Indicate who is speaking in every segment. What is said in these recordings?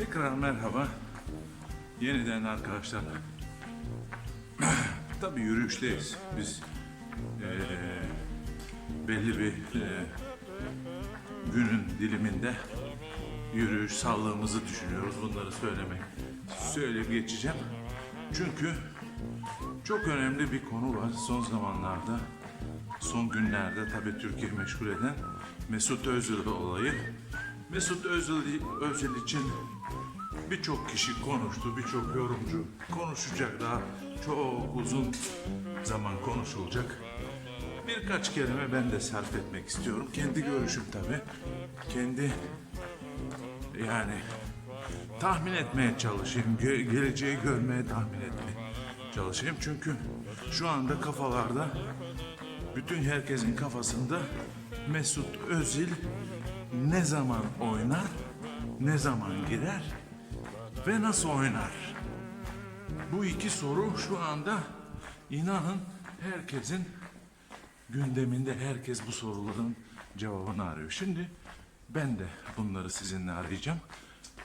Speaker 1: Tekrar merhaba. Yeniden arkadaşlar. Tabii yürüyüşteyiz. Biz eee, belli bir eee, günün diliminde yürüyüş sağlığımızı düşünüyoruz. Bunları söylemek, söyleyip geçeceğim. Çünkü çok önemli bir konu var son zamanlarda. Son günlerde tabii Türkiye meşgul eden Mesut Özil olayı. Mesut Özil, Özil için birçok kişi konuştu, birçok yorumcu konuşacak daha çok uzun zaman konuşulacak. Birkaç kelime ben de sarf etmek istiyorum. Kendi görüşüm tabii. Kendi yani tahmin etmeye çalışayım. Ge- geleceği görmeye tahmin etmeye çalışayım. Çünkü şu anda kafalarda bütün herkesin kafasında Mesut Özil ne zaman oynar, ne zaman girer ve nasıl oynar? Bu iki soru şu anda inanın herkesin gündeminde herkes bu soruların cevabını arıyor. Şimdi ben de bunları sizinle arayacağım.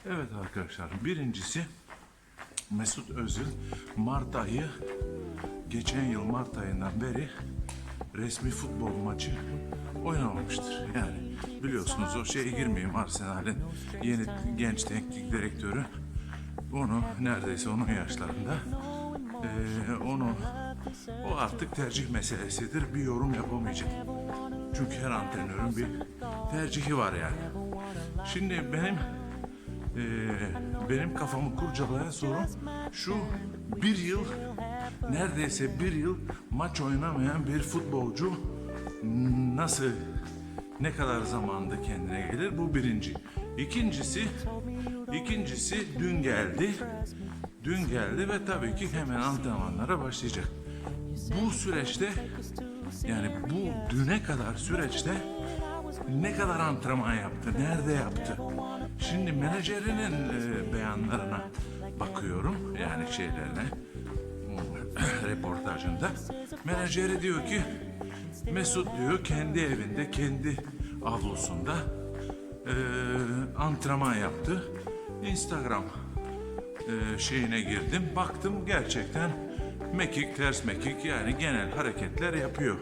Speaker 1: Evet arkadaşlar birincisi Mesut Özil Mart ayı geçen yıl Mart ayından beri resmi futbol maçı oynamamıştır. Yani biliyorsunuz o şeye girmeyeyim Arsenal'in yeni genç teknik direktörü onu neredeyse onun yaşlarında eee, onu o artık tercih meselesidir. Bir yorum yapamayacağım. Çünkü her antrenörün bir tercihi var yani. Şimdi benim eee, benim kafamı kurcalayan soru şu bir yıl neredeyse bir yıl maç oynamayan bir futbolcu nasıl ne kadar zamanda kendine gelir bu birinci. İkincisi ikincisi dün geldi. Dün geldi ve tabii ki hemen antrenmanlara başlayacak. Bu süreçte yani bu düne kadar süreçte ne kadar antrenman yaptı, nerede yaptı? Şimdi menajerinin e, beyanlarına bakıyorum yani şeylerine reportajında. Menajeri diyor ki Mesut diyor kendi evinde, kendi avlusunda e, antrenman yaptı. Instagram e, şeyine girdim. Baktım gerçekten mekik, ters mekik yani genel hareketler yapıyor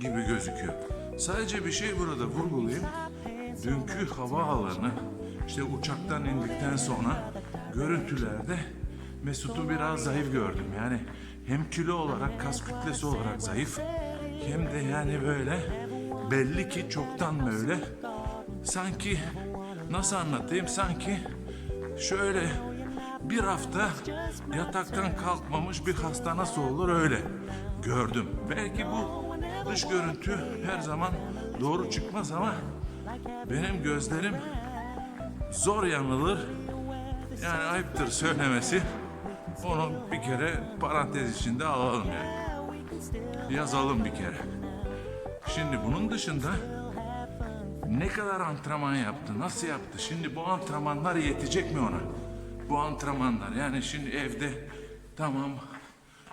Speaker 1: gibi gözüküyor. Sadece bir şey burada vurgulayayım. Dünkü havaalanı işte uçaktan indikten sonra görüntülerde Mesut'u biraz zayıf gördüm. Yani hem kilo olarak, kas kütlesi olarak zayıf hem de yani böyle belli ki çoktan böyle sanki nasıl anlatayım sanki şöyle bir hafta yataktan kalkmamış bir hasta nasıl olur öyle gördüm. Belki bu dış görüntü her zaman doğru çıkmaz ama benim gözlerim zor yanılır. Yani ayıptır söylemesi. Onu bir kere parantez içinde alalım yani. Yazalım bir kere. Şimdi bunun dışında ne kadar antrenman yaptı, nasıl yaptı? Şimdi bu antrenmanlar yetecek mi ona? Bu antrenmanlar yani şimdi evde tamam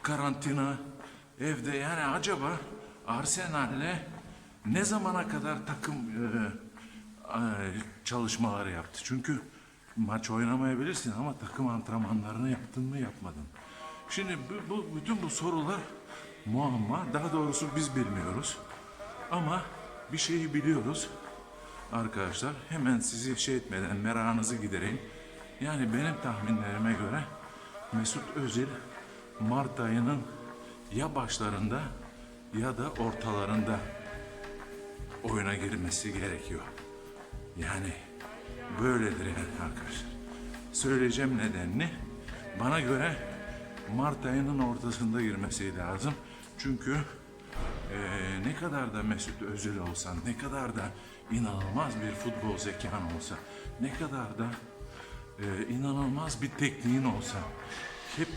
Speaker 1: karantina evde yani acaba Arsenal'le ne zamana kadar takım e, e, çalışmaları yaptı? Çünkü maç oynamayabilirsin ama takım antrenmanlarını yaptın mı yapmadın. Şimdi bu, bu bütün bu sorular muamma. Daha doğrusu biz bilmiyoruz. Ama bir şeyi biliyoruz arkadaşlar. Hemen sizi şey etmeden merakınızı gidereyim. Yani benim tahminlerime göre Mesut Özil Mart ayının ya başlarında ya da ortalarında oyuna girmesi gerekiyor. Yani böyledir yani arkadaşlar. Söyleyeceğim nedenini bana göre Mart ayının ortasında girmesi lazım. Çünkü eee, ne kadar da Mesut Özil olsan, ne kadar da inanılmaz bir futbol zekan olsa, ne kadar da eee, inanılmaz bir tekniğin olsa, hep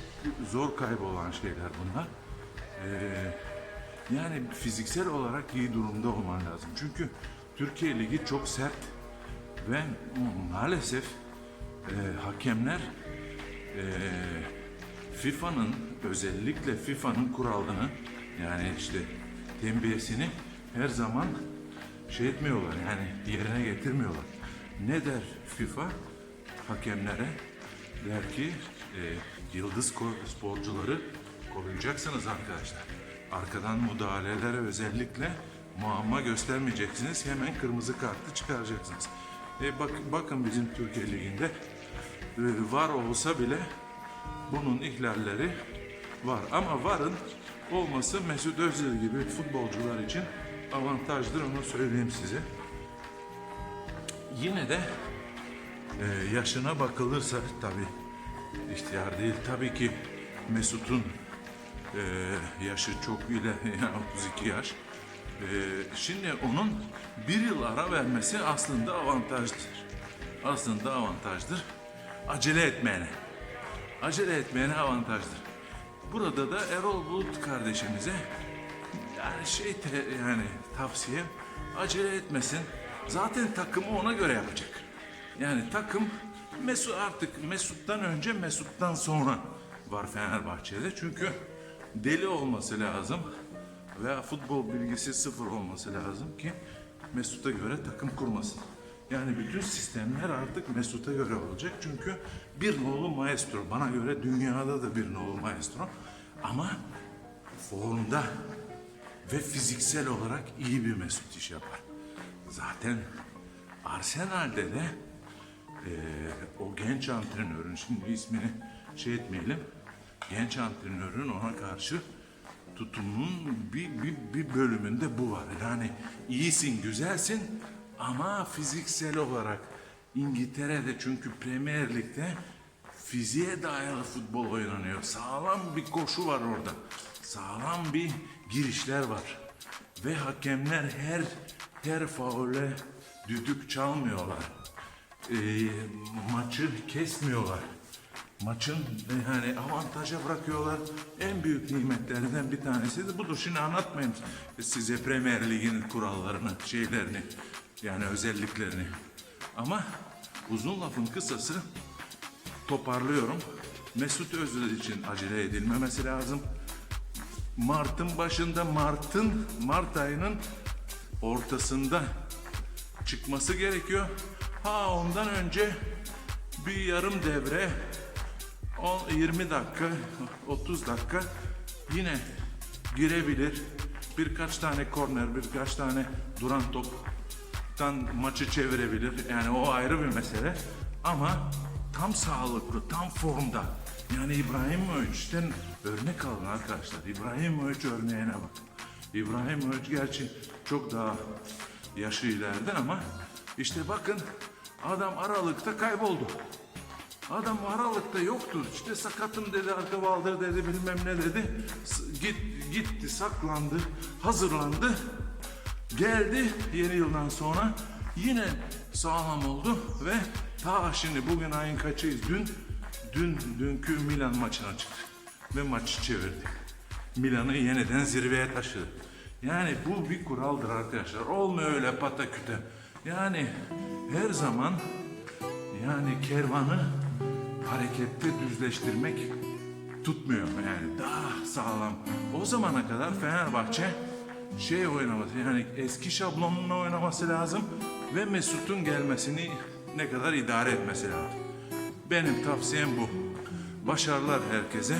Speaker 1: zor kaybolan şeyler bunlar. Eee, yani fiziksel olarak iyi durumda olman lazım. Çünkü Türkiye Ligi çok sert ve maalesef eee, hakemler eee, FIFA'nın özellikle FIFA'nın kuralını yani işte tembihesini her zaman şey etmiyorlar yani yerine getirmiyorlar. Ne der FIFA? hakemlere der ki e, yıldız sporcuları koruyacaksınız arkadaşlar. Arkadan müdahalelere özellikle muamma göstermeyeceksiniz. Hemen kırmızı kartı çıkaracaksınız. E, bak, bakın bizim Türkiye Ligi'nde e, var olsa bile bunun ihlalleri var. Ama varın olması Mesut Özil gibi futbolcular için avantajdır onu söyleyeyim size. Yine de e, yaşına bakılırsa tabii ihtiyar değil. Tabii ki Mesut'un e, yaşı çok bile yani 32 yaş. E, şimdi onun bir yıl ara vermesi aslında avantajdır. Aslında avantajdır. Acele etmeyene. Acele etmeyene avantajdır. Burada da Erol Bulut kardeşimize yani şey te- yani tavsiye acele etmesin. Zaten takımı ona göre yapacak. Yani takım Mesut artık Mesut'tan önce Mesut'tan sonra var Fenerbahçe'de. Çünkü deli olması lazım veya futbol bilgisi sıfır olması lazım ki Mesut'a göre takım kurmasın. Yani bütün sistemler artık Mesut'a göre olacak. Çünkü bir nolu maestro. Bana göre dünyada da bir nolu maestro. Ama formda ve fiziksel olarak iyi bir Mesut iş yapar. Zaten Arsenal'de de eee, o genç antrenörün şimdi ismini şey etmeyelim. Genç antrenörün ona karşı tutumunun bir, bir, bir bölümünde bu var. Yani iyisin, güzelsin ama fiziksel olarak İngiltere'de çünkü Premier Lig'de fiziğe dayalı futbol oynanıyor. Sağlam bir koşu var orada. Sağlam bir girişler var. Ve hakemler her her faule düdük çalmıyorlar. Ee, maçı kesmiyorlar. Maçın e, yani avantaja bırakıyorlar. En büyük nimetlerinden bir tanesi de budur. Şimdi anlatmayayım size Premier Lig'in kurallarını, şeylerini, yani özelliklerini. Ama uzun lafın kısası toparlıyorum. Mesut Özil için acele edilmemesi lazım. Mart'ın başında, Mart'ın, Mart ayının ortasında çıkması gerekiyor. Ha ondan önce bir yarım devre 10, 20 dakika, 30 dakika yine girebilir. Birkaç tane korner, birkaç tane duran toptan maçı çevirebilir. Yani o ayrı bir mesele. Ama tam sağlıklı, tam formda. Yani İbrahimovic'ten örnek alın arkadaşlar. İbrahimovic örneğine bakın. İbrahimovic gerçi çok daha yaşı ileride ama işte bakın adam Aralık'ta kayboldu. Adam Aralık'ta yoktu. İşte sakatım dedi, arka baldır dedi, bilmem ne dedi. Git, gitti, saklandı, hazırlandı. Geldi yeni yıldan sonra yine sağlam oldu ve ta şimdi bugün ayın kaçıyız? Dün, dün, dünkü Milan maçına çıktı ve maçı çevirdi. Milan'ı yeniden zirveye taşıdı. Yani bu bir kuraldır arkadaşlar. Olmuyor öyle pataküte. Yani her zaman yani kervanı harekette düzleştirmek tutmuyor yani daha sağlam. O zamana kadar Fenerbahçe şey oynaması yani eski şablonunu oynaması lazım ve Mesut'un gelmesini ne kadar idare etmesi lazım. Benim tavsiyem bu. Başarılar herkese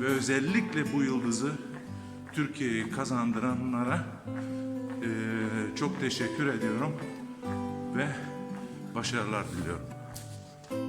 Speaker 1: ve özellikle bu yıldızı Türkiye'yi kazandıranlara eee, çok teşekkür ediyorum ve başarılar diliyorum.